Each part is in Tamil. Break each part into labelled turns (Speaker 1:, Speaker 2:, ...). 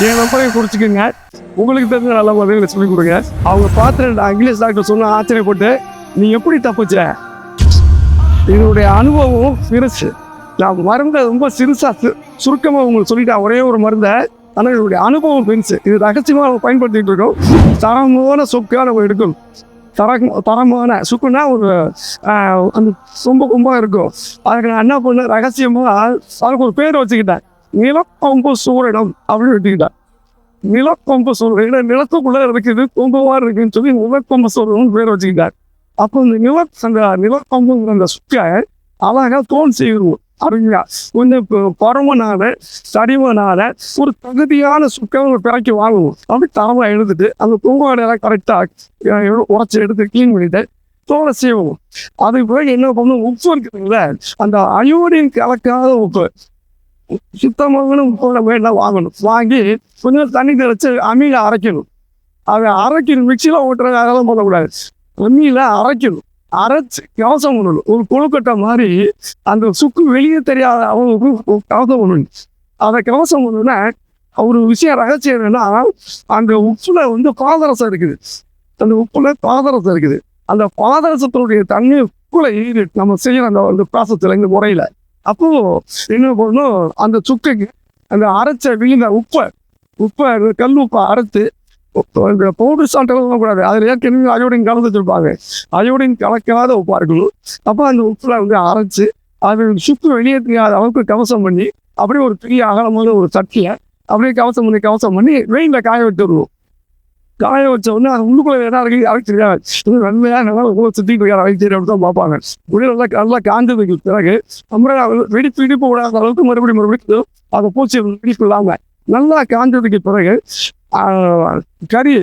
Speaker 1: என் நம்பரை குறிச்சிக்கோங்க. உங்களுக்கு தெரிஞ்ச நல்ல பதில்களை சொல்லிக் கொடுங்க. அவங்க பார்த்து ரெண்டு இங்கிலீஷ் டாக்டர் சொன்ன ஆச்சரியப்பட்டு நீ எப்படி தப்பிச்ச இதனுடைய அனுபவம் சிறுசு. நான் மருந்தை ரொம்ப சிறுசா சு- சுருக்கமா உங்களுக்கு சொல்லிட்டேன். ஒரே ஒரு மருந்தை. ஆனால் இதனுடைய அனுபவம் பெருசு. இது ரகசியமாக நம்ம பயன்படுத்திகிட்டு இருக்கோம். தரமான சொக்கா நம்ம எடுக்கும். தர தரமான சுக்குனா ஒரு அந்த சொம்ப கும்பாக இருக்கும். அதுக்கு நான் என்ன பண்ணேன்? ரகசியமாக அதுக்கு ஒரு பேர் வச்சுக்கிட்டேன். நிலக்கொம்பு சூரணம் அப்படின்னு வச்சுக்கிட்டேன் நிலக்கொம்பு சூரணம் ஏன்னா நிலத்துக்குள்ளே இருக்குது கொம்புவாக இருக்குன்னு சொல்லி நிலக்கொம்பு சூரணம்னு பேர் வச்சுக்கிட்டார். அப்போ இந்த நில அந்த நிலக்கொம்புங்கிற அந்த சுக்கை அழகாக தோல் செய்வோம் அப்படிங்களா கொஞ்சம் பரமனால சரிவனால ஒரு தகுதியான சுக்கங்களை பிறக்கி வாங்குவோம். அப்படி தரமாக எடுத்துட்டு அந்த பூங்காடையெல்லாம் கரெக்டாக உரைச்சி எடுத்து க்ளீன் பண்ணிட்டு தோலை செய்வோம். அதுக்கு பிறகு என்ன பண்ணும் உப்பு இருக்குதுங்களா அந்த அயோடின் கலக்காத உப்பு. சுத்தமாகணும் போட வேண்டாம் வாங்கணும். வாங்கி கொஞ்சம் தண்ணி தெளிச்சு அம்மியில் அரைக்கணும். அதை அரைக்கணும். மிக்சியில் ஓட்டுறது அதெல்லாம் பண்ணக்கூடாது அம்மியில் அரைக்கணும். அரைச்சு கவசம் பண்ணணும் ஒரு கொழுக்கட்டை மாதிரி அந்த சுக்கு வெளியே தெரியாத அவங்களுக்கு கவசம் பண்ணணும் அதை கவசம் பண்ணணும்னா ஒரு விஷயம் ரகசியம் என்னன்னா அந்த உப்புல வந்து பாதரசம் இருக்குது. அந்த உப்புல பாதரசம் இருக்குது. அந்த பாதரசத்தினுடைய தண்ணி உப்புல ஈடு. நம்ம செய்யற அந்த அந்த ப்ராசஸில் இந்த முறையில். அப்போ என்ன பண்ணணும் அந்த சுக்கைக்கு அந்த அரைச்ச விழுந்த உப்பை உப்பை அந்த கல் உப்பை அரைத்து இந்த பவுடர் சாப்பிட்டு கூடாது. அதில் ஏற்கனவே அயோடின் கலந்து வச்சிருப்பாங்க. அயோடின் கலக்காத உப்பாக இருக்கணும். அப்போ அந்த உப்பில் வந்து அரைச்சி அது சுக்கு வெளியே தெரியாத அளவுக்கு கவசம் பண்ணி அப்படியே ஒரு பெரிய அகலமான ஒரு சட்டியை அப்படியே கவசம் பண்ணி கவசம் பண்ணி வெயிலில் காய வச்சிடணும் காய வச்ச உடனே அது உள்ளுக்குள்ள என்ன இருக்கு? அரைக்கு இது நன்மையாக நல்லா உங்களை சுற்றி போய் அரைக்கு அப்படின்னு தான் பார்ப்பாங்க. உடனே நல்லா நல்லா காஞ்சதுக்கு பிறகு அப்புறம் வெடிப்பு இடிப்பு விடாத அளவுக்கு மறுபடியும் மறுபடியும் அதை பூச்சி. வெடிப்பு இல்லாமல் நல்லா காஞ்சதுக்கு பிறகு கறி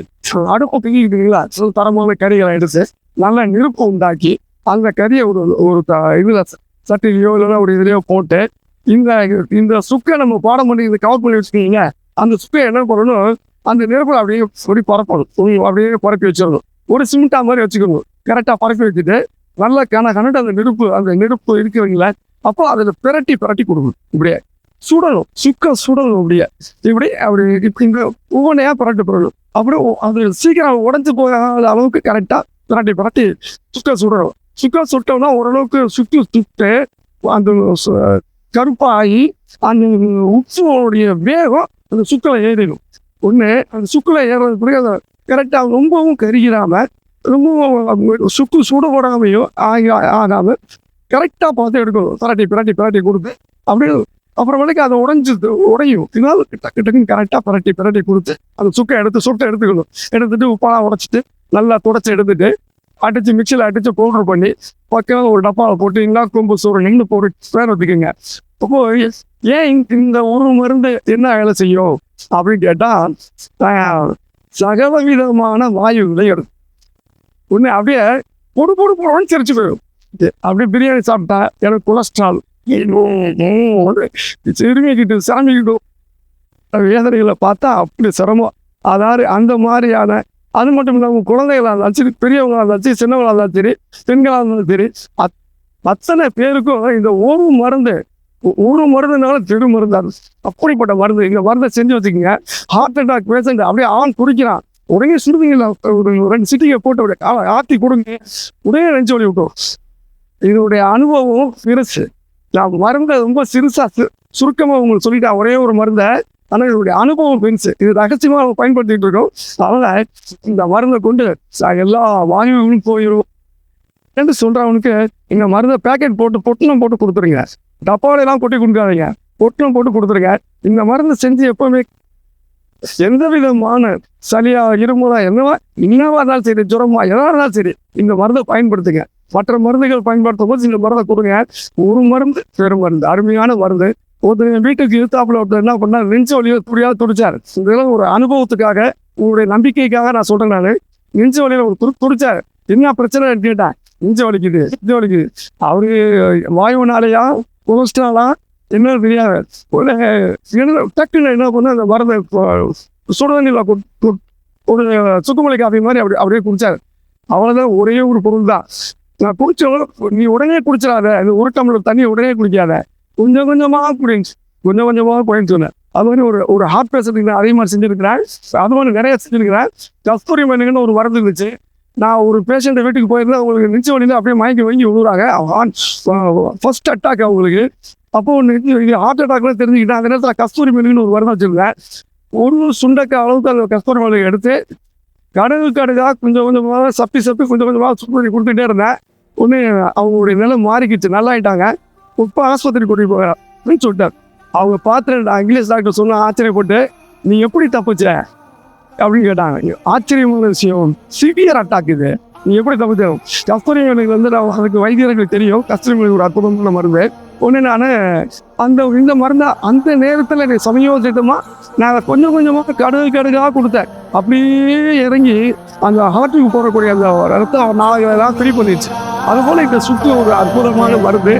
Speaker 1: அடுப்பு தூக்கிக்கிட்டீங்களா சில தரமான கறிகளை எடுத்து நல்லா நெருப்பு உண்டாக்கி அந்த கறியை ஒரு ஒரு த இதில் சட்டிலையோ இல்லைன்னா ஒரு இதுலையோ போட்டு இந்த இந்த சுக்கை நம்ம பாடம் பண்ணி இதை கவர் பண்ணி வச்சுக்கிங்க அந்த சுக்கை என்ன பண்ணணும் அந்த நெருப்பு அப்படியே சொல்லி பரப்பணும் துணி அப்படியே பரப்பி வச்சிடணும் ஒரு சிமெண்டா மாதிரி வச்சுக்கணும். கரெக்டாக பரப்பி வச்சுட்டு நல்லா கன கனட்டு அந்த நெருப்பு அந்த நெருப்பு இருக்கிறீங்களா? அப்போ அதில் பிரட்டி பிரட்டி கொடுக்கணும். இப்படியே சுடணும். சுக்க சுடணும் அப்படியே. இப்படி அப்படி இப்படி இங்கே ஒவ்வொன்றையாக பிரட்டி போடணும். அப்படியே அது சீக்கிரம் உடஞ்சி போகாத அளவுக்கு கரெக்டாக பிரட்டி பிரட்டி சுக்க சுடணும். சுக்க சுட்டோம்னா ஓரளவுக்கு சுற்றி சுட்டு அந்த சு- கருப்பாகி அந்த உப்புடைய வேகம் அந்த சுக்கலை ஏறிடும். ஒன்று அந்த சுக்கில் ஏறது பிறகு அதை கரெக்டாக ரொம்பவும் கருகிடாமல் ரொம்பவும் சுக்கு சுட போடாமையும் ஆகி ஆகாமல் கரெக்டாக பார்த்து எடுக்கணும். பிரட்டி பிரட்டி பிரட்டி கொடுத்து அப்படியே அப்புறமேட்டுக்கு அதை உடஞ்சி உடையும். இதனால் டக்கு டக்குன்னு கரெக்டாக பிரட்டி பிரட்டி கொடுத்து அந்த சுக்கை எடுத்து சுட்டை எடுத்துக்கணும். எடுத்துட்டு உப்பாலாம் உடச்சிட்டு நல்லா துடைச்சி எடுத்துட்டு அடித்து மிக்சியில் அடித்து பவுடர் பண்ணி பக்கம் ஒரு டப்பாவில் போட்டு இன்னா கொம்பு சோறு நின்று போட்டு பேர் வச்சுக்கோங்க அப்போது ஏன் இந்த- இந்த ஒரு மருந்து என்ன வேலை செய்யும்? அப்படின்னு கேட்டால் சகலவிதமான வாயுகளை எடுக்கும் உடனே அப்படியே பொடு பொடு போடுன்னு சிரிச்சு போயிடும். அப்படியே பிரியாணி சாப்பிட்டா எனக்கு கொலஸ்ட்ரால். சிறுமிக்கிட்டு சாமிக்கிட்டும் வேதனைகளை பார்த்தா அப்படி சிரமம். அதாவது அந்த மாதிரியான அது மட்டும் இல்லாமல் குழந்தைகளாக இருந்தாலும் சரி பெரியவங்களாக இருந்தாலும் சரி சின்னவங்களாக இருந்தாலும் சரி பெண்களாக இருந்தாலும் சரி அத்தனை பேருக்கும் இந்த ஒரு மருந்து ஒரு மருந்துனால திரு மருந்தாரு. அப்படிப்பட்ட மருந்து இங்கே மருந்தை செஞ்சு வச்சுக்கோங்க. ஹார்ட் அட்டாக் பேஷண்ட் அப்படியே ஆண் குடிக்கிறான். உடனே சுடுதீங்களா ஒரு ரெண்டு சிட்டியை போட்டு அப்படியே ஆற்றி ஆத்தி கொடுங்க. உடனே நெஞ்சு வழி விட்டோம் இதனுடைய அனுபவம் சிறுசு. நான் மருந்தை ரொம்ப சிறுசா சு சுருக்கமாக உங்களுக்கு சொல்லிட்டேன். ஒரே ஒரு மருந்தை. ஆனால் இதனுடைய அனுபவம் பெருசு. இது ரகசியமாக அவங்க பயன்படுத்திட்டு இருக்கோம். அதனால் இந்த மருந்தை கொண்டு எல்லா வாயுவும் போயிடும் என்று சொல்கிறவனுக்கு இந்த மருந்தை பேக்கெட் போட்டு பொட்டணம் போட்டு கொடுத்துருங்க. டப்பாவிலாம் கொட்டி கொடுக்காதீங்க. பொட்டும் போட்டு கொடுத்துருங்க. இந்த மருந்து செஞ்சு எப்போவுமே எந்த விதமான சளியா இருமலா என்னவா என்னவா இருந்தாலும் சரி ஜுரமா எதா இருந்தாலும் சரி இந்த மருந்தை பயன்படுத்துங்க. மற்ற மருந்துகள் பயன்படுத்தும் போது இந்த மருந்தை கொடுங்க. ஒரு மருந்து பெரும் மருந்து அருமையான மருந்து. ஒருத்தர் வீட்டுக்கு இழுத்தாப்புல ஒருத்தர் என்ன பண்ணால் நெஞ்சு வலியை துடியாக துடிச்சார். இதெல்லாம் ஒரு அனுபவத்துக்காக உங்களுடைய நம்பிக்கைக்காக நான் சொல்கிறேன் நான். நெஞ்சு வழியில் ஒரு துரு துடிச்சார். என்ன பிரச்சனை கேட்டேன். நெஞ்சு வலிக்குது நெஞ்சு வலிக்குது. அவரு வாயுனாலையா கொலஸ்ட்ராலா என்ன தெரியாது உடனே என்ன- டக்குன்னு என்ன பண்ண அந்த மருந்தை சுடுதண்ணியில் ஒரு சுக்குமலை காஃபி மாதிரி அப்படி அப்படியே குடிச்சாரு. அவ்வளோதான் ஒரே ஒரு பொருள் தான். நான் குடிச்சவங்க நீ உடனே குடிச்சிடாத. இந்த ஒரு டம்ளர் தண்ணி உடனே குடிக்காத. கொஞ்சம் கொஞ்சமாக குடிச்சு கொஞ்சம் கொஞ்சமாக குடிச்சு சொன்னேன். அது மாதிரி ஒரு ஒரு ஹார்ட் பேஷண்ட்டுக்கு நான் அதே மாதிரி செஞ்சுருக்கிறேன். அது மாதிரி நிறைய செஞ்சுருக்கிறேன். கஸ்தூரி மண்ணுங்கன்னு ஒரு மருந்து இருந்துச்சு. நான் ஒரு பேஷண்ட் வீட்டுக்கு போயிருந்தேன் அவங்களுக்கு நிச்சய வழியில் அப்படியே மயங்கி வாங்கி விழுறாங்க ஃபர்ஸ்ட் அட்டாக் அவங்களுக்கு. அப்போ ஒன்று ஹார்ட் அட்டாக்லாம் தெரிஞ்சுக்கிட்டேன். அந்த நேரத்தில் கஸ்தூரி மண்ணுன்னு ஒரு மருந்து வச்சுருந்தேன். ஒரு சுண்டக்க அளவுக்கு அந்த கஸ்தூரி மருந்து எடுத்து கடுகு கடுகாக கொஞ்சம் கொஞ்சமாக சப்பி சப்பி கொஞ்சம் கொஞ்சமாக சுற்றி கொடுத்துட்டே இருந்தேன். ஒன்று அவங்களுடைய நிலை மாறிக்கிச்சு. நல்லாயிட்டாங்க. இப்போ ஆஸ்பத்திரி கூட்டிகிட்டு போகிறேன் அப்படின்னு சொல்லிட்டார். அவங்க பார்த்து நான் இங்கிலீஷ் டாக்டர் சொன்ன ஆச்சரியப்பட்டு நீ எப்படி தப்பிச்ச? அப்படின்னு கேட்டாங்க ஆச்சரியமான விஷயம். சிவியர் அட்டாக் இது. நீ எப்படி தப்பிச்ச கஸ்தூரி எனக்கு வந்து நான் அதுக்கு வைத்தியர்களுக்கு தெரியும். கஸ்தூரி ஒரு அற்புதமான மருந்து. ஒன்று நான் அந்த இந்த மருந்தை அந்த நேரத்தில் எனக்கு சமயோசித்தமாக நான் அதை கொஞ்சம் கொஞ்சமாக கடுகு கடுகாக கொடுத்தேன். அப்படியே இறங்கி அந்த ஹார்ட்டுக்கு போகக்கூடிய அந்த ரத்தம் நாளைக்கு ஃப்ரீ பண்ணிடுச்சு. அதுபோல் இந்த சுற்றி ஒரு அற்புதமான மருந்து.